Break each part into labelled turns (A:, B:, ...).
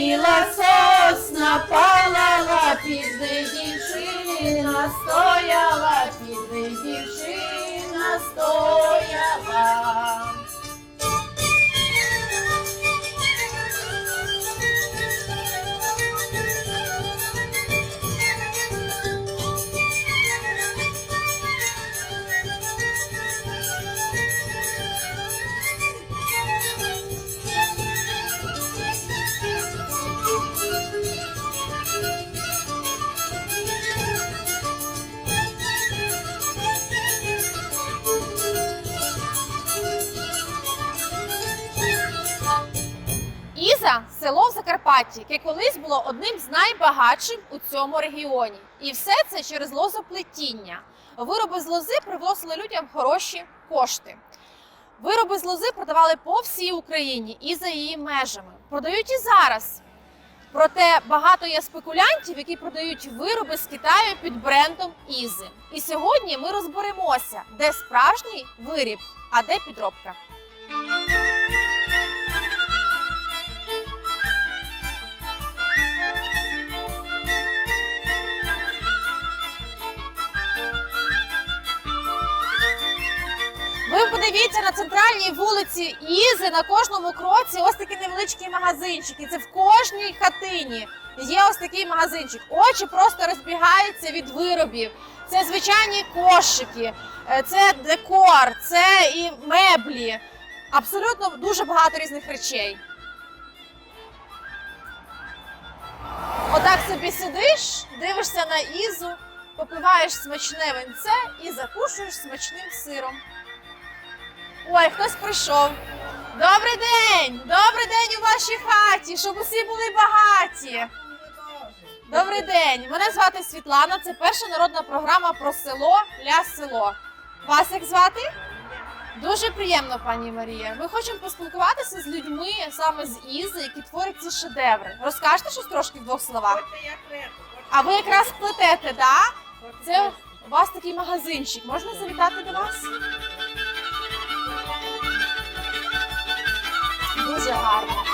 A: Біла сосна палала, під нею дівчина стояла, під нею дівчина стояла.
B: Закарпатті, яке колись було одним з найбагатшим у цьому регіоні. І все це через лозоплетіння. Вироби з лози привозили людям хороші кошти. Вироби з лози продавали по всій Україні і за її межами. Продають і зараз. Проте багато є спекулянтів, які продають вироби з Китаю під брендом Ізи. І сьогодні ми розберемося, де справжній виріб, а де підробка. Ви на центральній вулиці Ізи на кожному кроці ось такі невеличкі магазинчики. Це в кожній хатині є ось такий магазинчик. Очі просто розбігаються від виробів. Це звичайні кошики, е, це декор, це і меблі. Абсолютно дуже багато різних речей. Отак собі сидиш, дивишся на Ізу, попиваєш смачне винце і закушуєш смачним сиром. Ой, хтось прийшов. Добрий день! Добрий день у вашій хаті, щоб усі були багаті. Добрий день! Мене звати Світлана. Це перша народна програма про село ля село. Вас як звати? Дуже приємно, пані Марія. Ми хочемо поспілкуватися з людьми саме з Ізи, які творять ці шедеври. Розкажете щось трошки в двох словах? А ви якраз плетете, так? Це у вас такий магазинчик. Можна завітати до вас? Дуже гарно.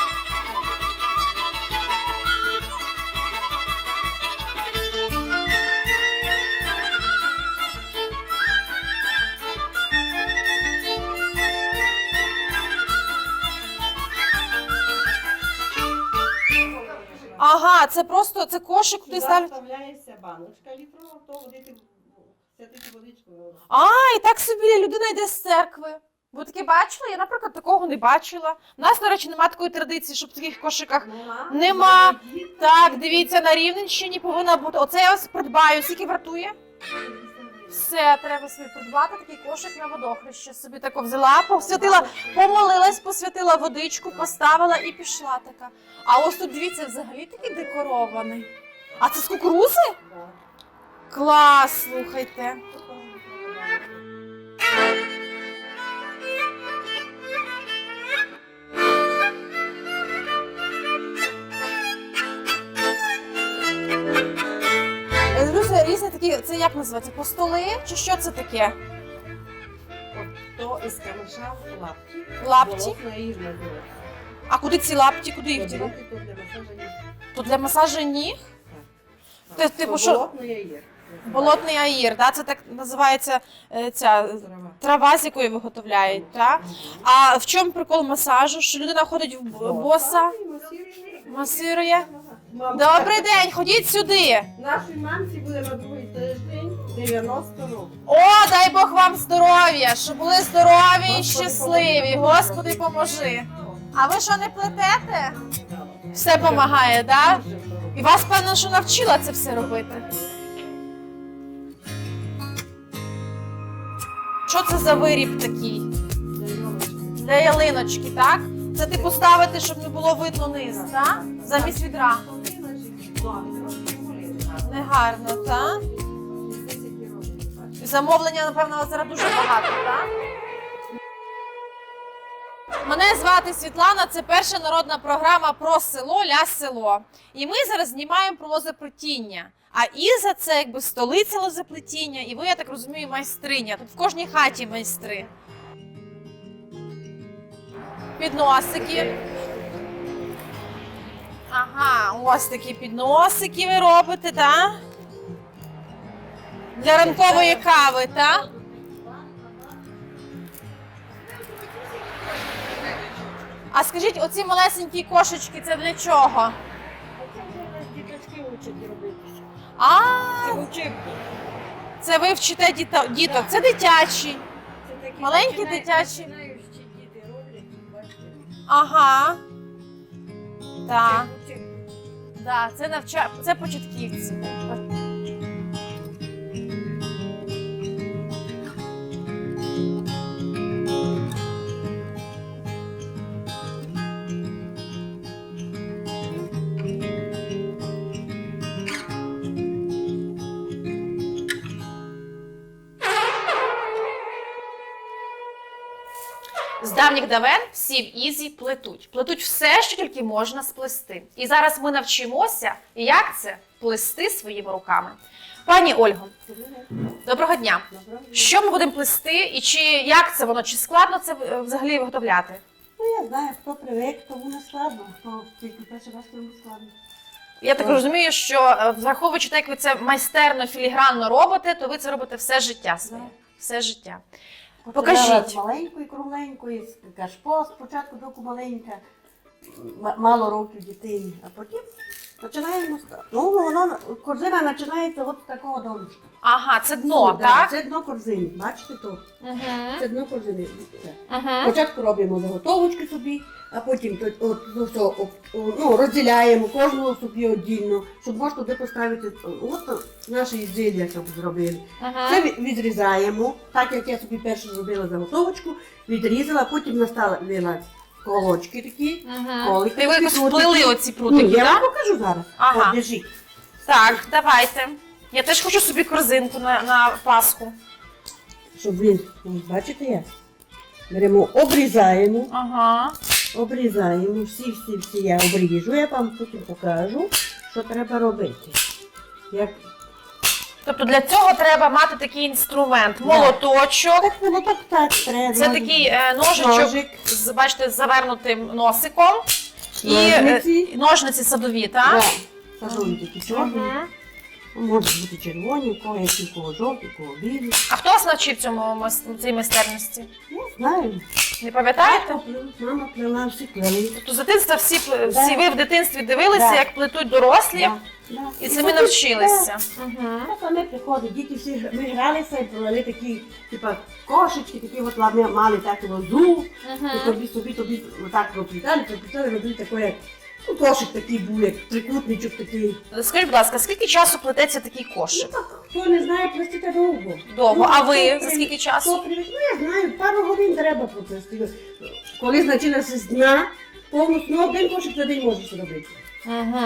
B: Ага, це просто це кошик куди ставлять.
C: Заставляється баночка літрова, то водити святити водичку.
B: А, і так собі людина йде з церкви. Ви таке бачили? Я, наприклад, такого не бачила. У нас, до речі, немає такої традиції, щоб в таких кошиках.
C: Нема.
B: Нема. Так, дивіться, на Рівненщині повинна бути. Оце я ось придбаю. Скільки вартує? Все, треба собі придбати такий кошик на водохреще. Собі тако взяла, посвятила, помолилась, посвятила водичку, поставила і пішла така. А ось тут дивіться, взагалі такий декорований. А це з кукурузи? Клас, слухайте. Як називається? Постоли? Чи що це таке?
C: То із камеша лапті.
B: Лапті? А куди ці лапті? Куди їх діли?
C: То для масажа їж.
B: То для масажу ніг? Ти- типу, що-. Болотний аїр, да? це так називається е, ця
C: Трава.
B: трава, з якої виготовляють. Да? А в чому прикол масажу? Що людина ходить в б- боса,
C: І масірує. Мам,
B: Добрий день, ходіть сюди.
C: Нашій мамці буде на другий тиждень 90 років.
B: О, дай Бог вам здоров'я, щоб були здорові і щасливі. Господи, поможи. А ви що не плетете? Все допомагає, так? Да? І вас, певно, що навчила це все робити. Що це за виріб такий? Для ялиночки, так? Це типу ставити, щоб не було видно низ, так? Замість відра. Негарно, так? Замовлення, напевно, зараз дуже багато, так? Мене звати Світлана, це перша народна програма про село ля село. І ми зараз знімаємо про лозоплетіння. А Іза це якби столиця лозоплетіння, і ви, я так розумію, майстриня. Тут в кожній хаті майстри. Підносики. Ага. Ось такі підносики ви робите, так? Для ранкової кави, так? А скажіть, оці малесенькі кошечки це для чого?
C: А це вже діточки учать робити.
B: А,
C: Це
B: ви вчите діто- діток. Це дитячі.
C: Це такі
B: Маленькі
C: починають-
B: дитячі.
C: починаючі діти роблять, бачите.
B: Ага. Так, да, це навча... це початківці. Давніх давен всі в Ізі плетуть. Плетуть все, що тільки можна сплести. І зараз ми навчимося, як це плести своїми руками. Пані Ольго, доброго дня.
C: Добре.
B: Що ми будемо плести, і чи як це воно? Чи складно це е, взагалі виготовляти?
C: Ну, я знаю, хто привик, тому не складно, хто тільки перший раз тому складно.
B: Я так розумію, що е, враховуючи те, як ви це майстерно, філігранно робите, то ви це робите все життя своє. Все життя. Покажіть.
C: з маленької, кругленької, кашпо, спочатку доку маленька, мало років дітей, а потім починаємо. з- Ну, воно, корзина починається от з такого донышка.
B: Ага, це дно,
C: Да,
B: так?
C: Це дно корзини, бачите тут?
B: Угу.
C: Це дно корзини.
B: Угу.
C: Спочатку робимо заготовочки собі, а потім то- от, ну, все, ну, розділяємо кожного собі віддільно, щоб можна туди поставити от наші ізділля, щоб зробили. Це відрізаємо, так як я собі перше зробила заготовочку, відрізала, потім наставила колочки такі.
B: Угу.
C: Колики
B: І ви якось вплили оці
C: Ну,
B: прутики,
C: я
B: так?
C: вам покажу зараз.
B: Ага.
C: От, держіть.
B: Так, давайте. Я теж хочу собі корзинку на, на Пасху.
C: Щоб він, ось бачите як? Беремо, обрізаємо,
B: Ага.
C: обрізаємо, всі, всі, всі я обріжу, я вам потім покажу, що треба робити. Як...
B: Тобто для цього треба мати такий інструмент. Молоточок.
C: Так, воно так, так, треба.
B: Це такий е, ножичок,
C: Ножик.
B: з, бачите, з завернутим носиком. І е,
C: Ножниці.
B: ножниці садові, так?
C: Да. Сажові такі чорні.
B: Мгм.
C: Можуть бути червоні, у кого які, кого жовті, у кого білі.
B: А хто вас навчив цьому цій майстерності?
C: Я знаю.
B: Не пам'ятаєте?
C: Мама плела, всі плели.
B: Тобто з дитинства всі, пле-
C: Да.
B: всі ви в дитинстві дивилися,
C: Да.
B: як плетуть дорослі,
C: Да, да.
B: і самі
C: потім-
B: навчилися.
C: Да.
B: Угу.
C: А саме приходять, діти всі ми гралися і плели такі, типа, кошечки, такі от лами- мали так лозу, і тобі собі тобі отак проплітали, проплітали, робили таке, як ну, кошик такий був, як трикутничок такий.
B: Скажіть, будь ласка, скільки часу плететься такий
C: Ну так, хто не знає, плести довго.
B: Довго.
C: Ну,
B: А
C: хто
B: ви за скільки
C: Хто
B: часу?
C: привик? Ну, я знаю, пару годин треба проплести. Коли починається з дня, повністю, ну, один кошик на день можеш робити.
B: Угу.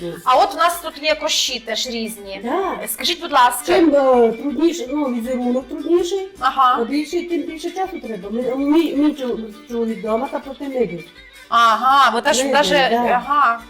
C: Ну.
B: А от у нас тут є кощі теж різні.
C: Да.
B: Скажіть, будь ласка,
C: Чим е, трудніше, ну, візерунок трудніший,
B: ага,
C: а більше, тим більше часу треба. Ми, мій, мій чол- чоловік вдома та проти мебель.
B: Ага, ви теж
C: Мебель,
B: даже,
C: да.
B: ага.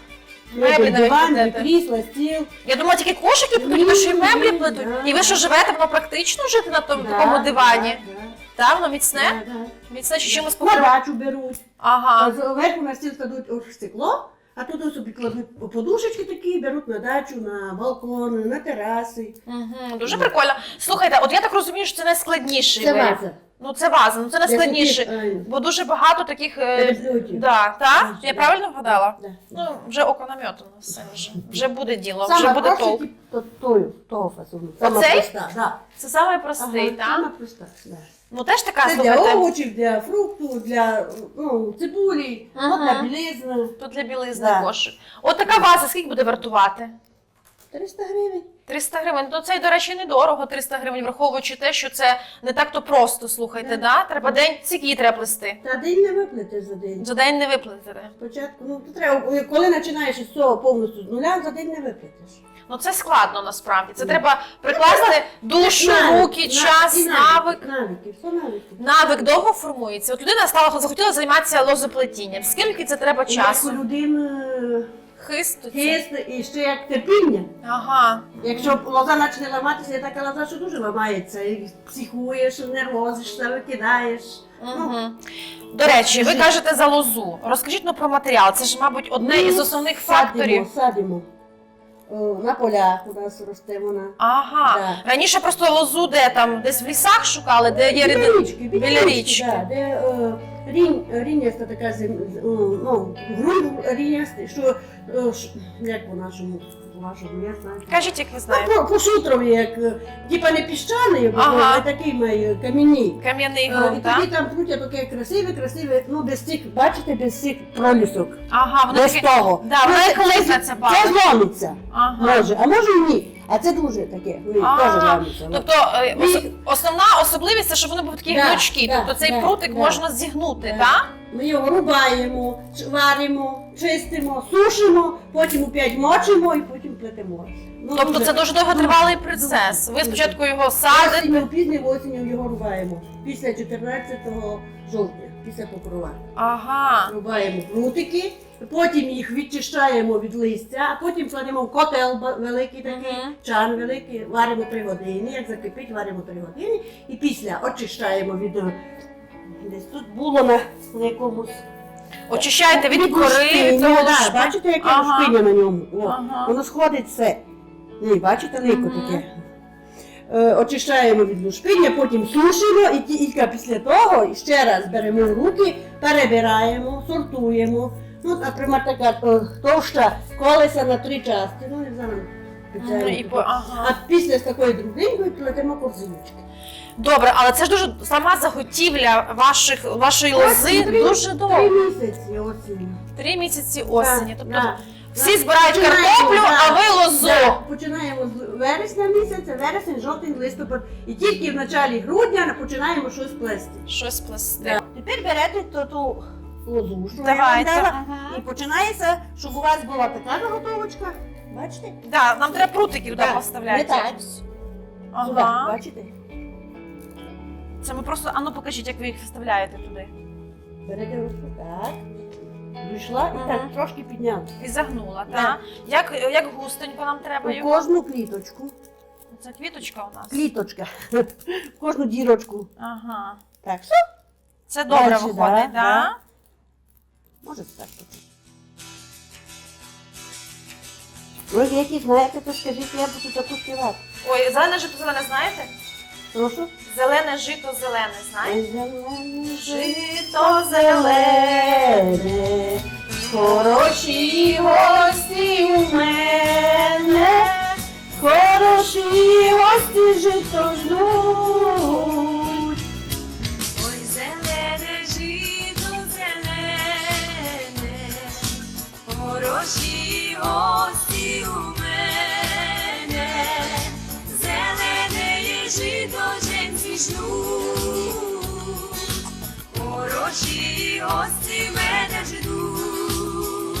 B: Меблі навіть
C: диван,
B: плетете.
C: крісла, стіл.
B: Я думала, тільки кошики плетуть, ще й
C: Ні,
B: меблі
C: ні,
B: плетуть.
C: да,
B: І ви що живете, воно практично жити на тому
C: Да,
B: такому дивані?
C: да, да,
B: Так, воно міцне?
C: да, да.
B: Міцне чи чимось покриває?
C: дачу беруть.
B: Ага.
C: А зверху на стіл кладуть ось стекло, а туди собі кладуть подушечки такі, беруть на дачу, на балкон, на тераси.
B: Угу. Дуже прикольно. Слухайте, от я так розумію, що це найскладніший
C: Це
B: виріб.
C: ваза.
B: Ну це ваза, ну це найскладніше. Бо дуже багато таких.
C: е.
B: Да?
C: Да.
B: Я правильно вгадала?
C: Да.
B: Ну, вже око наметано все вже. Вже буде діло,
C: Саме
B: вже буде толк.
C: того фасону. Сама
B: Оцей?
C: проста, да.
B: Це саме простий,
C: Ага,
B: так?
C: Сама проста, да.
B: Ну теж така,
C: Це для
B: слухайте.
C: овочів, для фрукту, для ну, цибулі,
B: Ага.
C: от для білизни.
B: Тут для білизни
C: Да.
B: кошик. От така ваза, скільки буде вартувати?
C: 300 гривень.
B: 300 гривень. Ну це, до речі, недорого, 300 гривень, враховуючи те, що це не так то просто, слухайте,
C: Да.
B: да? Треба день, скільки треба плести?
C: Та день не виплатиш за день.
B: За день не виплатите.
C: Спочатку, ну то треба, коли починаєш із цього повністю з нуля, за день не виплатиш.
B: Ну це складно насправді. Це треба прикласти душу,
C: Навик,
B: руки,
C: на-
B: час,
C: і
B: навик.
C: Навики, все навики.
B: Навик довго формується. От людина стала захотіла займатися лозоплетінням. Скільки це треба часу?
C: людини
B: Хист. це-
C: хист і ще як терпіння.
B: Ага.
C: Якщо лоза почне ламатися, є така лоза, що дуже ламається. І психуєш, нервозишся, викидаєш.
B: Угу. До речі, ви кажете за лозу. Розкажіть ну, про матеріал. Це ж, мабуть, одне
C: Ми
B: із основних факторів.
C: Садимо, садимо. О, на полях у нас росте вона.
B: Ага.
C: Да.
B: Раніше просто лозу де там, десь в лісах шукали, де є
C: Біля річки,
B: біля річки.
C: Да, де е, рінь, ріняста така зем, з- о, ну, грунт рінястий, що, е, ш- як по-нашому, по-вашому, я знаю.
B: Кажіть, як ви
C: Ну,
B: знаєте.
C: по, по шутрові, як, е, типа не піщаний,
B: Ага.
C: а такий має кам'яні.
B: Кам'яний
C: Е, І
B: ґрунт,
C: тоді
B: так?
C: там пруття таке красиве, красиве, ну без цих, бачите, без цих пролісок.
B: Ага, воно
C: Без
B: таке.
C: того.
B: Да, воно як листя це
C: Це зломиться.
B: Ага.
C: Може, а може і ні. А це дуже таке, ну,
B: А,
C: теж зломиться.
B: Тобто е, основна особливість це, щоб вони були такі
C: Да,
B: гнучкі.
C: да,
B: тобто цей
C: да,
B: прутик
C: да.
B: можна зігнути,
C: Да.
B: так?
C: Ми його рубаємо, варимо, чистимо, сушимо, потім опять мочимо і потім плетемо. Ну,
B: Тобто це дуже довготривалий процес. Ви спочатку його садите.
C: Осінню, пізньою осінню його рубаємо. Після 14 жовтня, після покрова.
B: Ага.
C: Рубаємо прутики, потім їх відчищаємо від листя, а потім кладемо в котел ба- великий такий,
B: Мгм.
C: чан великий, варимо 3 години. Як закипить, варимо 3 години. І після очищаємо від е, десь тут було на, на якомусь
B: Очищаєте від
C: Від
B: кори.
C: Бачите, яке
B: Ага.
C: лушпиня на ньому? О,
B: Ага.
C: Воно сходить все. Ні, бачите, лико
B: Мгм.
C: таке. Е, очищаємо від лушпиня, потім сушимо і тільки після того ще раз беремо в руки, перебираємо, сортуємо. Ну, наприклад, така е, товща колеса на три частини. Ну, не знаю.
B: Ну, по- ага.
C: А після з такої другенької плетемо корзиночки.
B: Добре, але це ж дуже сама заготівля ваших, вашої лози
C: Три-
B: дуже
C: Три
B: довго.
C: місяці осінню.
B: Три місяці осені. Тобто всі збирають картоплю, а ви лозу.
C: Починаємо з вересня місяця, вересень, жовтень, листопад. І тільки в началі грудня починаємо щось плести.
B: Щось плести.
C: Тепер берете ту, ту лозу, що
B: Давайте.
C: я вам дала, і починається, щоб у вас була така заготовочка. Бачите?
B: Да, нам треба прутики туди поставляти.
C: Так. Сюди,
B: Ага.
C: бачите?
B: Це ми просто, а ну покажіть, як ви їх вставляєте туди.
C: Берете ручку, так. Вийшла і
B: Мгм.
C: так трошки підняла.
B: І загнула,
C: Да.
B: так? Як, як густенько нам треба
C: У
B: його?
C: кожну кліточку.
B: Це квіточка у нас.
C: Кліточка. В кожну дірочку.
B: Ага.
C: Так, все.
B: Це добре
C: Дальше,
B: виходить,
C: да,
B: да?
C: Може так. Ви які знаєте, то скажіть, я буду таку співати.
B: Ой, зелене жито зелене знаєте?
C: Прошу.
B: Зелене жито зелене, знаєте?
C: Зелене
B: Жито зелене,
C: хороші гості у мене, хороші гості жито ждуть.
D: Хороші гості мене ждуть,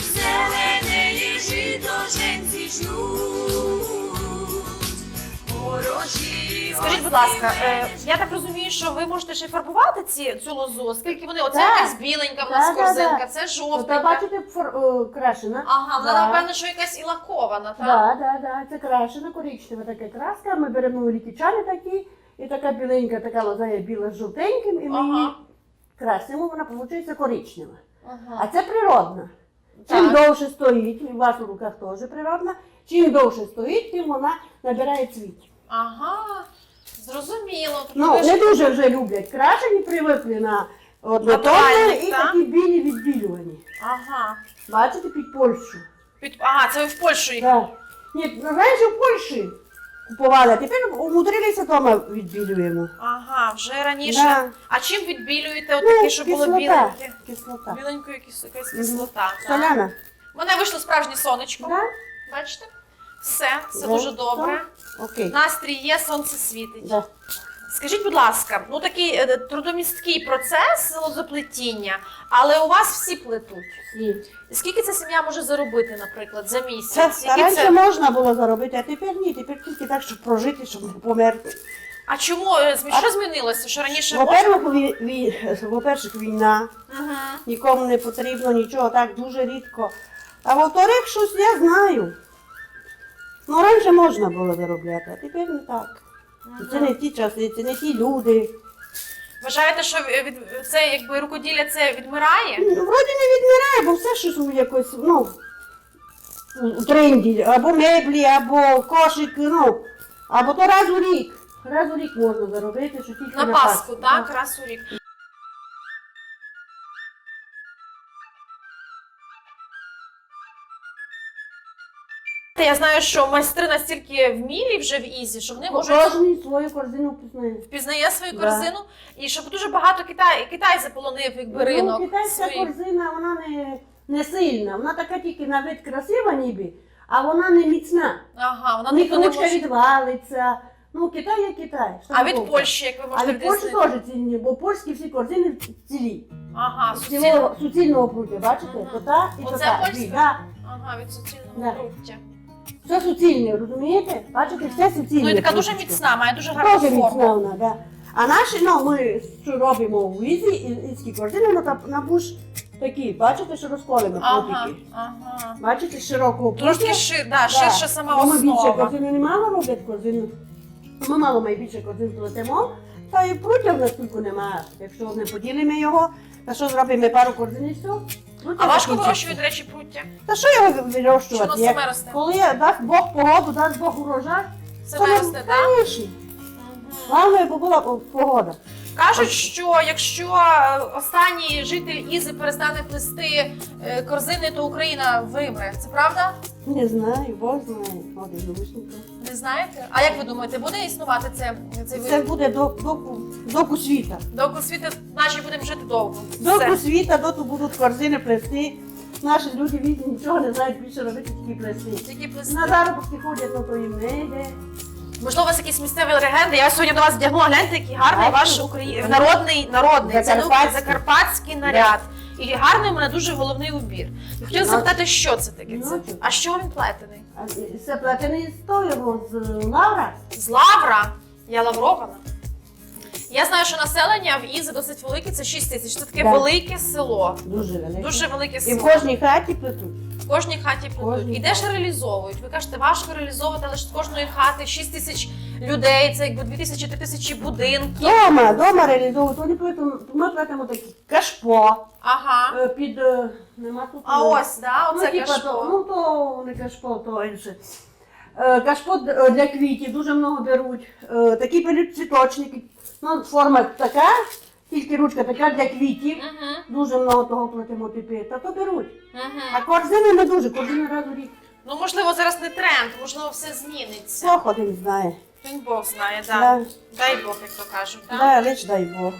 D: зелене є жито жінці ждуть, хороші
B: Скажіть, будь ласка, е, я так розумію, що ви можете ще фарбувати ці, цю лозу, оскільки вони, оце
C: Так.
B: якась біленька в нас
C: так,
B: корзинка,
C: так.
B: це
C: Та
B: жовтенька.
C: бачите, фор- о, крашена.
B: Ага, вона
C: Да.
B: напевно, що якась і лакована, так?
C: Так, так, так, це крашена, коричнева така краска. Ми беремо великі чани такі, і така біленька, така лоза є біла з жовтеньким, і ми її
B: Ага.
C: красимо, вона виходить коричнева. А це природна. Чим
B: Так.
C: довше стоїть, і у вас у руках теж природна, чим довше стоїть, тим вона набирає цвіт.
B: Ага, зрозуміло. Тобто
C: Ну,
B: ви ж-
C: не дуже вже люблять крашені, привикли на однотонне
B: Натуральні,
C: і
B: так?
C: такі білі відбілювані.
B: Ага.
C: Бачите, під Польщу.
B: Під... Ага, це ви в Польщу їх.
C: Так. Ні, ну, раніше в Польщі купували, а тепер умудрилися вдома відбілюємо.
B: Ага, вже раніше.
C: Да.
B: А чим відбілюєте от
C: Ну,
B: такі, щоб було
C: кислота.
B: біленьке?
C: Кислота.
B: Біленькою якась, кислота. так.
C: Соляна.
B: Мене вийшло справжнє сонечко.
C: Да?
B: Бачите? Все,
C: все
B: дуже добре.
C: Окей.
B: Настрій є, сонце світить.
C: Да.
B: Скажіть, будь ласка, ну такий е, трудомісткий процес лозоплетіння, але у вас всі плетуть.
C: Ні.
B: Скільки ця сім'я може заробити, наприклад, за місяць? Які
C: раніше
B: це...
C: можна було заробити, а тепер ні. Тепер тільки так, щоб прожити, щоб померти.
B: А чому е, що змінилося? Що раніше можна?
C: Ві- во-перше, війна,
B: Угу.
C: нікому не потрібно нічого, так дуже рідко. А во-вторых, щось я знаю. Ну, раніше можна було заробляти, а тепер не так. Це не ті часи, це не ті люди.
B: Вважаєте, що від це якби рукоділля це відмирає?
C: Ну, Вроді не відмирає, бо все щось якось, ну, у тренді, або меблі, або кошик, ну, або то раз у рік. Раз у рік можна заробити, що тільки
B: На Пасху, так, раз у рік. Я знаю, що майстри настільки вмілі вже в Ізі, що вони можуть
C: Кожен свою корзину впізнає.
B: впізнає свою
C: Да.
B: корзину, і щоб дуже багато Китай, Китай заполонив якби ринок.
C: Ну, китайська
B: свій.
C: корзина, вона не, не сильна, вона така тільки на вид красива ніби, а вона не міцна.
B: Ага, вона не
C: ручка
B: може.
C: відвалиться. Ну, Китай є Китай. що
B: А від? Польщі, як ви
C: А
B: можете
C: від Польщі
B: відрізнити?
C: теж цінні, бо польські всі корзини цілі.
B: Ага, суцільно.
C: Цілого, суцільного пруття, бачите?
B: Мгм.
C: То та і
B: Оце
C: то та.
B: польська?
C: Дві, да.
B: Ага, від суцільного
C: Да.
B: пруття.
C: Все суцільне, розумієте? Бачите, все суцільне.
B: Ну і така дуже міцна, має дуже гарну
C: Дуже міцна
B: форму.
C: вона, да. А наші, ну, ми що робимо в Ізі, і- ізькі корзини, ну, на буш такі, бачите, що розколено
B: Ага, ага.
C: Бачите, з широкого
B: Трошки
C: прутя.
B: ши, да, ширша сама
C: Ми більше
B: основа.
C: корзини не мало роблять корзину. Ми мало найбільше корзин плетемо, та і пруття в нас тільки немає. Якщо не поділимо його, та що зробимо пару корзин і все. Пруття
B: А важко
C: закінчиться.
B: вирощують речі пруття?
C: Та що його вирощувати?
B: воно
C: Як-
B: саме росте?
C: Коли дасть Бог погоду, дасть Бог урожай,
B: Саме росте, так?
C: Конечно. Головне, бо була погода.
B: Кажуть, що якщо е, останній житель Ізи перестане плести е, корзини, то Україна вимре. Це правда?
C: Не знаю, Бог знає. Один думишника.
B: Не знаєте? А як ви думаєте, буде існувати це, цей
C: Це
B: вид?
C: буде до, доку, доку світа.
B: Доки світу, наші будемо жити довго.
C: Доку
B: Все.
C: світа, доту будуть корзини плести. Наші люди від нічого не знають більше робити, тільки плести.
B: Тільки плести.
C: На заробітки ходять, ну то їм не йде.
B: Можливо, у вас якісь місцеві легенди. Я сьогодні до вас вдягнула. Гляньте, який гарний ваш Украї... народний, народний це ну,
C: Закарпатський.
B: наряд. І гарний у мене дуже головний убір. Я хотіла запитати, що це таке?
C: ну,
B: Це...
C: що?
B: А чого він плетений?
C: Це платений з того, з лавра.
B: З лавра. Я лаврована. Я знаю, що населення в Ізі досить велике, це 6 тисяч. Це таке велике село.
C: Дуже великий.
B: Дуже велике
C: І в кожній хаті плетуть.
B: В кожній хаті.
C: Кожній
B: І де ж реалізовують? Ви кажете, важко реалізовувати, але ж з кожної хати 6 тисяч людей, це якби 2 тисячі 3 тисячі будинків.
C: Дома, дома реалізовують. Вони плетуть, ми плетемо такі кашпо.
B: Ага.
C: е, Під, е, нема тут.
B: А
C: е,
B: ось, да,
C: Ну,
B: оце
C: типа,
B: кашпо.
C: То, ну, то не кашпо, то інше. Е, Кашпо д- для квітів дуже много беруть. Е, Такі беруть цвіточники. Ну, форма така, тільки ручка така для квітів.
B: Угу,
C: Дуже много того плетемо тепер. Та то беруть. А
B: угу.
C: корзини не дуже, корзини раз у рік.
B: Ну, можливо, зараз не тренд, можливо, все зміниться.
C: Бог один знає.
B: Він Бог знає, так.
C: Да,
B: Дай Бог, як то кажуть. так?
C: да, лиш дай Бог.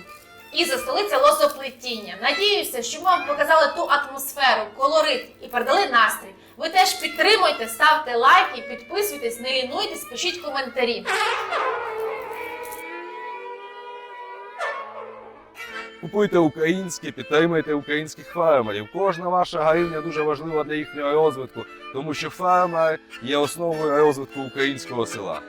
B: І за столиця лосоплетіння. Надіюся, що ми вам показали ту атмосферу, колорит і передали настрій. Ви теж підтримуйте, ставте лайки, підписуйтесь, не лінуйтесь, пишіть коментарі.
E: Купуйте українське, підтримуйте українських фермерів. Кожна ваша гривня дуже важлива для їхнього розвитку, тому що фермер є основою розвитку українського села.